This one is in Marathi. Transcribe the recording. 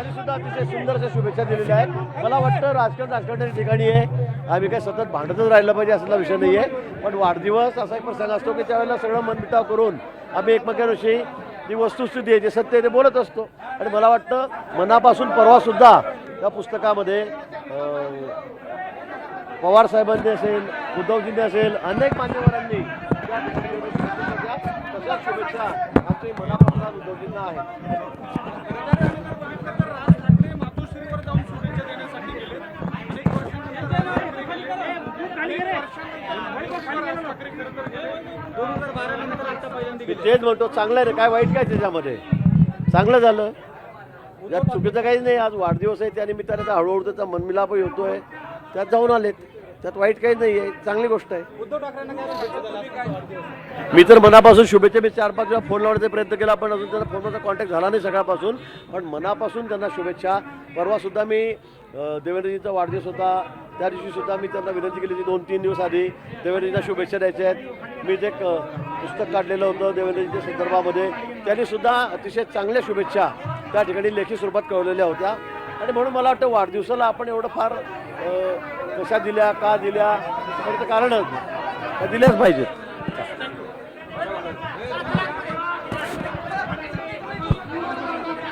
त्यांनी सुद्धा अतिशय सुंदर अशा शुभेच्छा दिलेल्या आहेत. मला वाटतं राजकारण राजकारणाच्या ठिकाणी आहे आम्ही काय सतत भांडतच राहिलं पाहिजे असला विषय नाही आहे पण वाढदिवस असा एक प्रसंग असतो की त्यावेळेला सगळं मनमिटाव करून आम्ही एकमेकांविषयी जी वस्तुस्थिती आहे जे सत्य आहे ते बोलत असतो. आणि मला वाटतं मनापासून परवासुद्धा त्या पुस्तकामध्ये पवार साहेबांनी असेल उद्धवजींनी असेल अनेक मान्यवरांनी शुभेच्छा आमची मनापासून उद्धवजींना आहेत. तेच म्हणतो चांगलं आहे रे काय वाईट काय त्याच्यामध्ये? चांगलं झालं. यात चुकीचं काही नाही आज वाढदिवस आहे त्यानिमित्ताने आता हळूहळू त्याचा मनमिलापही होतोय. त्यात जाऊन आलेत. त्यात वाईट काही नाही आहे चांगली गोष्ट आहे. मी तर मनापासून शुभेच्छा मी चार पाच वेळा फोन लावण्याचा प्रयत्न केला पण अजून त्यांना फोनचा कॉन्टॅक्ट झाला नाही सकाळपासून. पण मनापासून त्यांना शुभेच्छा. परवासुद्धा मी अं, देवेंद्रजींचा वाढदिवस होता. त्या दिवशी सुद्धा मी त्यांना विनंती केली होती दोन तीन दिवस आधी देवेंद्रजींना शुभेच्छा द्यायच्या आहेत. मी जे पुस्तक काढलेलं होतं देवेंद्रजींच्या संदर्भामध्ये त्यांनी सुद्धा अतिशय चांगल्या शुभेच्छा त्या ठिकाणी लेखी स्वरूपात कळवलेल्या होत्या. आणि म्हणून मला वाटतं वाढदिवसाला आपण एवढं फार कशा दिल्या का दिल्या कारण कारणच दिल्याच पाहिजेत.